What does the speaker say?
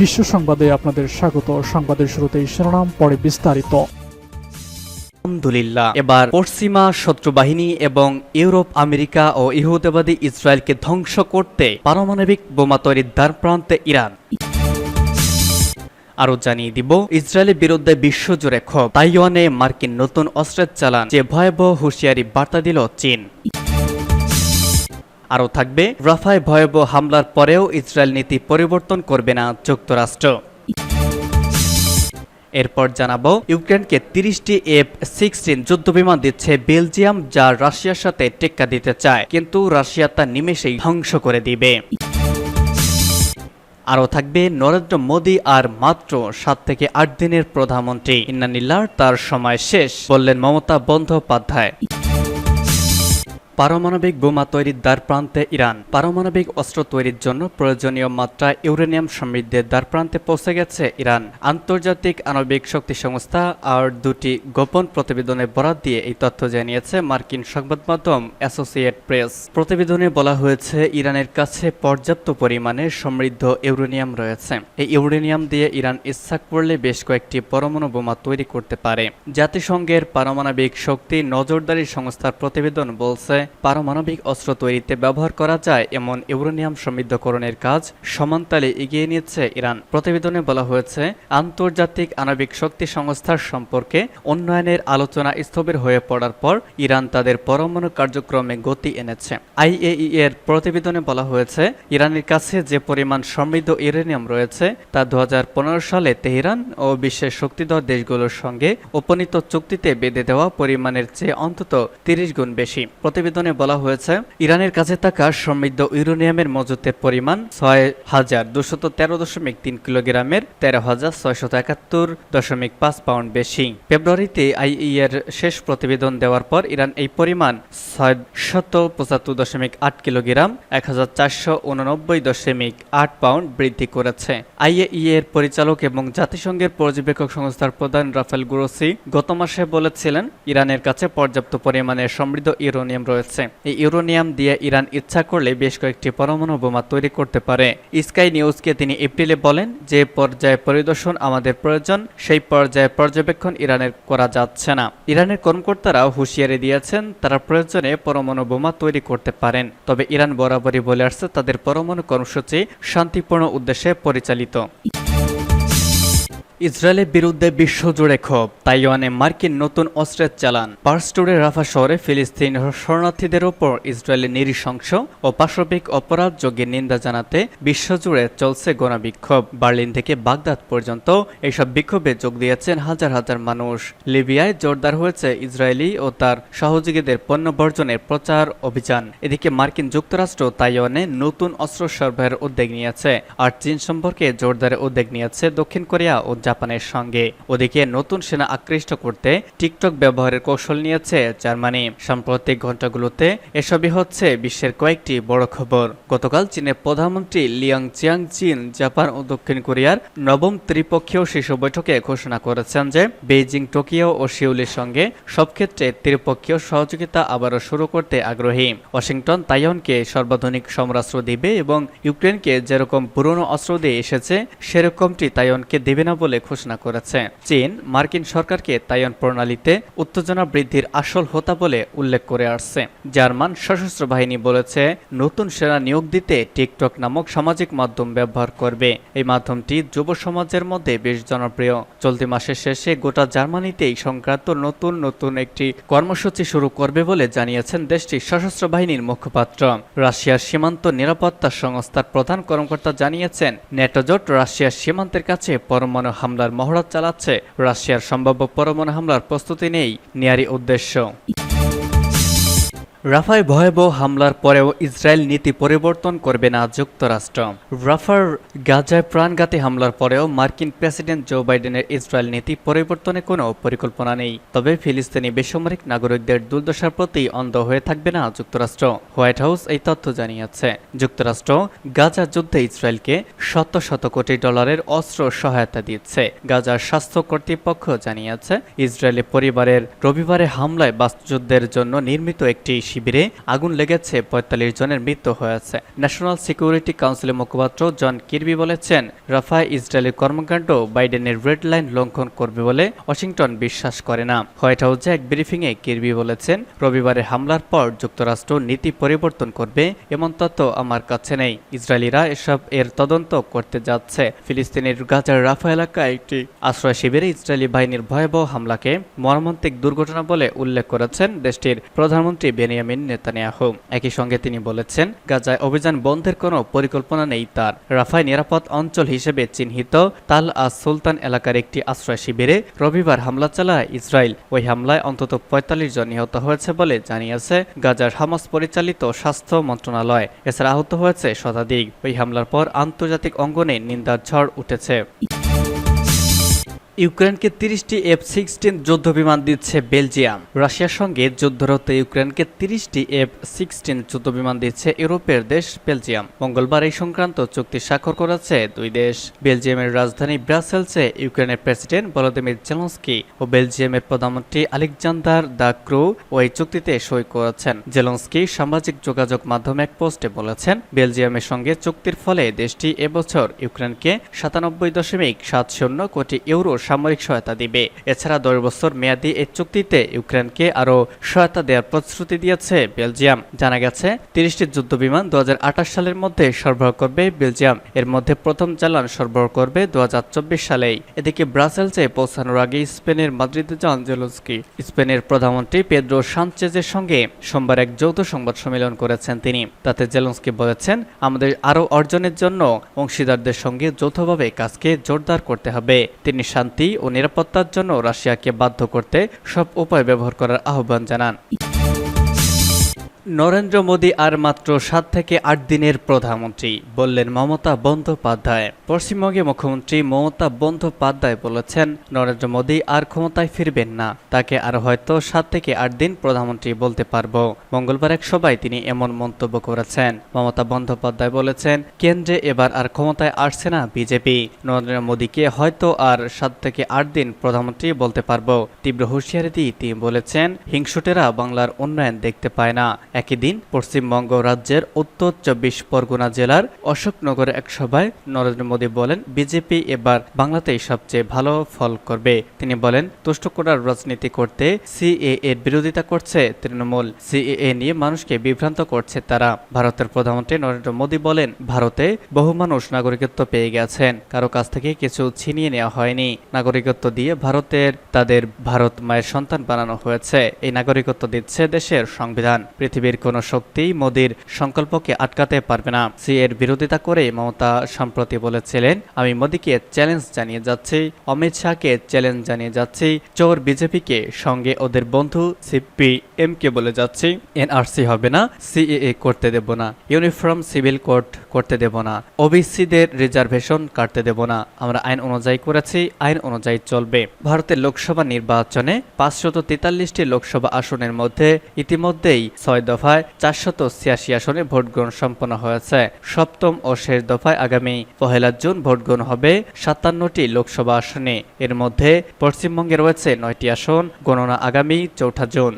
বিশ্ব সংবাদে আপনাদের স্বাগত। সংবাদের শুরুতেই শিরোনাম, পরে বিস্তারিত। আলহামদুলিল্লাহ, এবার পশ্চিমা শত্রু বাহিনী এবং ইউরোপ, আমেরিকা ও ইহুদেবাদী ইসরায়েলকে ধ্বংস করতে পারমাণবিক বোমা তৈরির দ্বার প্রান্তে ইরান। আরও জানিয়ে দিব, ইসরায়েলের বিরুদ্ধে বিশ্বজুড়ে ক্ষোভ। তাইওয়ানে মার্কিন নতুন অস্ত্রের চালান, যে ভয়াবহ হুঁশিয়ারি বার্তা দিল চীন। আরও থাকবে। রাফায় ভয়াবহ হামলার পরেও ইসরায়েল নীতি পরিবর্তন করবে না যুক্তরাষ্ট্র। এরপর জানাব, ইউক্রেনকে তিরিশটি এফ সিক্সটিন যুদ্ধবিমান দিচ্ছে বেলজিয়াম, যা রাশিয়ার সাথে টেক্কা দিতে চায়, কিন্তু রাশিয়া তা নিমেষেই ধ্বংস করে দিবে। আরও থাকবে, নরেন্দ্র মোদী আর মাত্র সাত থেকে আট দিনের প্রধানমন্ত্রী। ইন্নানিল্লার তার সময় শেষ, বললেন মমতা বন্দ্যোপাধ্যায়। পারমাণবিক বোমা তৈরির দ্বার প্রান্তে ইরান। পারমাণবিক অস্ত্র তৈরির জন্য প্রয়োজনীয় মাত্রায় ইউরেনিয়াম সমৃদ্ধের দ্বার প্রান্তে পৌঁছে গেছে ইরান। আন্তর্জাতিক আণবিক শক্তি সংস্থা আর দুটি গোপন প্রতিবেদনে বরাত দিয়ে এই তথ্য জানিয়েছে মার্কিন সংবাদ মাধ্যম অ্যাসোসিয়েট প্রেস। প্রতিবেদনে বলা হয়েছে, ইরানের কাছে পর্যাপ্ত পরিমাণে সমৃদ্ধ ইউরেনিয়াম রয়েছে। এই ইউরেনিয়াম দিয়ে ইরান ইচ্ছা করলে বেশ কয়েকটি পরমাণু বোমা তৈরি করতে পারে। জাতিসংঘের পারমাণবিক শক্তি নজরদারি সংস্থার প্রতিবেদন বলছে পারমাণবিক অস্ত্র তৈরিতে ব্যবহার করা যায় এমন ইউরেনিয়াম সমৃদ্ধকরণের কাজ সমানতালে এগিয়ে নিচ্ছে ইরান। প্রতিবেদনে বলা হয়েছে, আন্তর্জাতিক আণবিক শক্তি সংস্থার সম্পর্কে উন্নয়নের আলোচনা স্থবির হয়ে পড়ার পর ইরান তাদের পরমাণু কার্যক্রমে গতি এনেছে। আইএই এর প্রতিবেদনে বলা হয়েছে, ইরানের কাছে যে পরিমাণ সমৃদ্ধ ইউরেনিয়াম রয়েছে তা দু হাজার পনেরো সালে তেহরান ও বিশ্বের শক্তিধর দেশগুলোর সঙ্গে উপনীত চুক্তিতে বেঁধে দেওয়া পরিমাণের চেয়ে অন্তত তিরিশ গুণ বেশি। প্রতিবেদনে বলা হয়েছে, ইরানের কাছে থাকা সমৃদ্ধ ইউরেনিয়ামের মজুতের পরিমাণ ছয় হাজার দুশত তেরো দশমিক তিন কিলোগ্রামের তেরো হাজার ছয়শত একাত্তর দশমিক পাঁচ পাউন্ড বেশি। ফেব্রুয়ারিতে আইই এর শেষ প্রতিবেদন দেওয়ার পর ইরান এই পরিমাণ ছয় শত পঁচাত্তর দশমিক আট কিলোগ্রাম, এক হাজার চারশো উননব্বই দশমিক আট পাউন্ড বৃদ্ধি করেছে। আইএই এর পরিচালক এবং জাতিসংঘের পর্যবেক্ষক সংস্থার প্রধান রাফেল গুরোসি গত মাসে বলেছিলেন, ইরানের কাছে পর্যাপ্ত পরিমাণে সমৃদ্ধ ইউরেনিয়াম রয়েছে। এই ইউরেনিয়াম দিয়ে ইরান ইচ্ছা করলে বেশ কয়েকটি পরমাণু বোমা তৈরি করতে পারে। স্কাই নিউজকে তিনি এপ্রিলে বলেন যে, পর্যায়ে পরিদর্শন আমাদের প্রয়োজন, সেই পর্যায়ে পর্যবেক্ষণ ইরানের করা যাচ্ছে না। ইরানের কর্মকর্তারা হুঁশিয়ারি দিয়েছেন, তারা প্রয়োজনে পরমাণু বোমা তৈরি করতে পারেন। তবে ইরান বরাবরই বলে আসছে, তাদের পরমাণু কর্মসূচি শান্তিপূর্ণ উদ্দেশ্যে পরিচালিত। ইসরায়েলের বিরুদ্ধে বিশ্বজুড়ে ক্ষোভ। তাইওয়ানে মার্কিন নতুন অস্ত্রের চালান। পার্সটুরে রাফা শহরে ফিলিস্তিন শরণার্থীদের ওপর ইসরায়েলের নৃশংস ও পাশবিক অপরাধ যোগ্যের নিন্দা জানাতে বিশ্বজুড়ে চলছে গণবিক্ষোভ বার্লিন থেকে বাগদাদ পর্যন্ত এইসব বিক্ষোভে যোগ দিয়েছেন হাজার হাজার মানুষ। লিবিয়ায় জোরদার হয়েছে ইসরায়েলি ও তার সহযোগীদের পণ্য বর্জনের প্রচার অভিযান। এদিকে মার্কিন যুক্তরাষ্ট্র তাইওয়ানে নতুন অস্ত্র সরবরাহের উদ্যোগ নিয়েছে। আর চীন সম্পর্কে জোরদারের উদ্যোগ নিয়েছে দক্ষিণ কোরিয়া ও জাপানের সঙ্গে। ওদিকে নতুন সেনা আকৃষ্ট করতে টিকটক ব্যবহারের কৌশল নিয়েছে জার্মানি। সাম্প্রতিক ঘণ্টাগুলোতে এসবই হচ্ছে বিশ্বের কয়েকটি বড় খবর। গতকাল চীনের প্রধানমন্ত্রী লিয়াং চিয়াং চীন জাপান ও দক্ষিণ কোরিয়ার নবম ত্রিপক্ষীয় শীর্ষ বৈঠকে ঘোষণা করেছেন যে, বেইজিং, টোকিও ও শিউলির সঙ্গে সব ক্ষেত্রে ত্রিপক্ষীয় সহযোগিতা আবারও শুরু করতে আগ্রহী। ওয়াশিংটন তাইওয়ানকে সর্বাধুনিক সমরাস্ত্র দিবে এবং ইউক্রেনকে যেরকম পুরনো অস্ত্র দিয়ে এসেছে, সেরকমটি তাইওয়ানকে দেবে না বলে ঘোষণা করেছে চীন, মার্কিন সরকারকে তাইওয়ান প্রণালীতে উত্তেজনা বৃদ্ধির আসল হোতা বলে উল্লেখ করে আসছে। জার্মান সশস্ত্র বাহিনী বলেছে, নতুন সেনা নিয়োগ দিতে টিকটক নামক সামাজিক মাধ্যম ব্যবহার করবে। এই মাধ্যমটি যুব সমাজের মধ্যে বেশ জনপ্রিয়। চলতি মাসের শেষে গোটা জার্মানিতেই সংক্রান্ত নতুন নতুন একটি কর্মসূচি শুরু করবে বলে জানিয়েছেন দেশটির সশস্ত্র বাহিনীর মুখপাত্র। রাশিয়ার সীমান্ত নিরাপত্তা সংস্থার প্রধান কর্মকর্তা জানিয়েছেন, নেটোজোট রাশিয়ার সীমান্তের কাছে পরমাণু হামলার মহড়া চালাচ্ছে রাশিয়ার সম্ভাব্য পরমাণু হামলার প্রস্তুতি নেই নেয়ারই উদ্দেশ্য। রাফায় ভয়াবহ হামলার পরেও ইসরায়েল নীতি পরিবর্তন করবে না যুক্তরাষ্ট্র। রাফার গাজায় প্রাণঘাতী হামলার পরেও মার্কিন প্রেসিডেন্ট জো বাইডেনের ইসরায়েল নীতি পরিবর্তনে কোনো পরিকল্পনা নেই। তবে ফিলিস্তিনি বেসামরিক নাগরিকদের দুর্দশার প্রতি অন্ধ হয়ে থাকবে না যুক্তরাষ্ট্র। হোয়াইট হাউস এই তথ্য জানিয়েছে। যুক্তরাষ্ট্র গাজা যুদ্ধে ইসরায়েলকে শত শত কোটি ডলারের অস্ত্র সহায়তা দিচ্ছে। গাজার স্বাস্থ্য কর্তৃপক্ষ জানিয়েছে, ইসরায়েলি পরিবারের রবিবারে হামলায় বাস্তুযুদ্ধের জন্য নির্মিত একটি শিবিরে আগুন লেগেছে, পঁয়তাল্লিশ জনের মৃত্যু হয়েছে। ন্যাশনাল সিকিউরিটি কাউন্সিলের মুখপাত্র জন কিরবি বলেছেন, রাফায় ইসরায়েলের কর্মকাণ্ড বাইডেনের রেড লাইন লঙ্ঘন করবে বলে ওয়াশিংটন বিশ্বাস করে না। হোয়াইট হাউসে এক ব্রিফিংয়ে কিরবি বলেছেন, রবিবারের হামলার পর যুক্তরাষ্ট্র নীতি পরিবর্তন করবে, এমন তথ্য আমার কাছে নেই। ইসরায়েলিরা এসব এর তদন্ত করতে যাচ্ছে। ফিলিস্তিনের গাজার রাফা এলাকায় একটি আশ্রয় শিবিরে ইসরায়েলি বাহিনীর ভয়াবহ হামলাকে মর্মান্তিক দুর্ঘটনা বলে উল্লেখ করেছেন দেশটির প্রধানমন্ত্রী বেনিয়ামিন নেতানিয়াহু। একই সঙ্গে তিনি বলেছেন, গাজায় অভিযান বন্ধের কোনো পরিকল্পনা নেই তার। রাফায় নিরাপদ অঞ্চল হিসেবে চিহ্নিত তাল আস সুলতান এলাকার একটি আশ্রয় শিবিরে রবিবার হামলা চালায় ইসরায়েল। ওই হামলায় অন্তত পঁয়তাল্লিশ জন নিহত হয়েছে বলে জানিয়েছে গাজার হামাস পরিচালিত স্বাস্থ্য মন্ত্রণালয়। এছাড়া আহত হয়েছে শতাধিক। ওই হামলার পর আন্তর্জাতিক অঙ্গনে নিন্দার ঝড় উঠেছে। ইউক্রেনকে তিরিশটি এফ সিক্সটিন যুদ্ধ বিমান দিচ্ছে বেলজিয়াম। রাশিয়ার সঙ্গে যুদ্ধরত ইউক্রেনকে তিরিশটি এফ সিক্সটিন যুদ্ধ বিমান দিচ্ছে ইউরোপের দেশ বেলজিয়াম। মঙ্গলবার এই সংক্রান্ত চুক্তি স্বাক্ষর করেছে দুই দেশ। বেলজিয়ামের রাজধানী ব্রাসেলসে ইউক্রেনের প্রেসিডেন্ট ভলোদিমির জেলন্সকি ও বেলজিয়ামের প্রধানমন্ত্রী আলেকজান্ডার দা ক্রু ওই চুক্তিতে সই করেছেন। জেলন্সকি সামাজিক যোগাযোগ মাধ্যমে এক পোস্টে বলেছেন, বেলজিয়ামের সঙ্গে চুক্তির ফলে দেশটি এবছর ইউক্রেনকে সাতানব্বই দশমিক সাত শূন্য কোটি ইউরো সামরিক সহায়তা দিবে। এছাড়া দশ বছর মেয়াদী এই চুক্তিতে ইউক্রেনকে আরও সহায়তা দেওয়ার প্রতিশ্রুতি দিয়েছে বেলজিয়াম। জানা গেছে, তিরিশটি যুদ্ধ বিমান দু সালের মধ্যে সরবরাহ করবে বেলজিয়াম। এর মধ্যে প্রথম চালান সরবরাহ করবে দু সালেই। এদিকে ব্রাসেলসে পৌঁছানোর আগে স্পেনের মাদ্রিদে যান জেলস্কি স্পেনের প্রধানমন্ত্রী পেদ্রো সানচেজের সঙ্গে সোমবার এক যৌথ সংবাদ সম্মেলন করেছেন তিনি। তাতে জেলন্সকি বলেছেন, আমাদের আরও অর্জনের জন্য অংশীদারদের সঙ্গে যৌথভাবে কাজকে জোরদার করতে হবে। তিনি শান্তি ও নিরাপত্তার জন্য রাশিয়াকে বাধ্য করতে সব উপায় ব্যবহার করার আহ্বান জানান। নরেন্দ্র মোদী আর মাত্র সাত থেকে আট দিনের প্রধানমন্ত্রী, বললেন মমতা বন্দ্যোপাধ্যায়। পশ্চিমবঙ্গে মুখ্যমন্ত্রী মমতা বন্দ্যোপাধ্যায় বলেছেন, নরেন্দ্র মোদী আর ক্ষমতায় ফিরবেন না, তাকে আর হয়তো সাত থেকে আট দিন প্রধানমন্ত্রী বলতে পারব। মঙ্গলবার এক সভায় তিনি এমন মন্তব্য করেছেন। মমতা বন্দ্যোপাধ্যায় বলেছেন, কেন্দ্রে এবার আর ক্ষমতায় আসছে না বিজেপি। নরেন্দ্র মোদীকে হয়তো আর সাত থেকে আট দিন প্রধানমন্ত্রী বলতে পারব। তীব্র হুঁশিয়ারি দিয়ে তিনি বলেছেন, হিংসুটেরা বাংলার উন্নয়ন দেখতে পায় না। একই দিন পশ্চিমবঙ্গ রাজ্যের উত্তর চব্বিশ পরগনা জেলার অশোকনগরে এক সভায় নরেন্দ্র মোদী বলেন, বিজেপি এবার বাংলাতেই সবচেয়ে ভালো ফল করবে। তিনি বলেন তুষ্ট করার রাজনীতি করতে সিএ এর বিরোধিতা করছে তৃণমূল। সিএএ নিয়ে মানুষকে বিভ্রান্ত করছে তারা। ভারতের প্রধানমন্ত্রী নরেন্দ্র মোদী বলেন, ভারতে বহু মানুষ নাগরিকত্ব পেয়ে গেছেন। কারও কাছ থেকে কিছু ছিনিয়ে নেওয়া হয়নি। নাগরিকত্ব দিয়ে ভারতের, তাদের ভারত মায়ের সন্তান বানানো হয়েছে। এই নাগরিকত্ব দিচ্ছে দেশের সংবিধান। পৃথিবীর কোনো শক্তি মোদীর সংকল্পকে আটকাতে পারবে না। সি এর বিরোধিতা করে মমতা সম্প্রতি বলেছিলেন, আমি মোদীকে চ্যালেঞ্জ জানিয়ে যাচ্ছি, অমিত শাহকে চ্যালেঞ্জ জানিয়ে যাচ্ছি, চোর বিজেপিকে সঙ্গে ওদের বন্ধু সিপিএম কে বলে যাচ্ছি। এনআরসি হবে না, সিএএ করতে দেব না, ইউনিফর্ম সিভিল কোড করতে দেব না, ওবিসিদের রিজার্ভেশন কাটতে দেব না। আমরা আইন অনুযায়ী করেছি, আইন অনুযায়ী চলবে। ভারতের লোকসভা নির্বাচনে পাঁচশত তেতাল্লিশটি লোকসভা আসনের মধ্যে ইতিমধ্যেই ছয় দফায় চারশত ছিয়াশি আসনে ভোটগ্রহণ সম্পন্ন হয়েছে। সপ্তম ও শেষ দফায় আগামী পহেলা জুন ভোটগ্রহণ হবে সাতান্নটি লোকসভা আসনে। এর মধ্যে পশ্চিমবঙ্গে রয়েছে নয়টি আসন, গণনা আগামী চৌঠা জুন।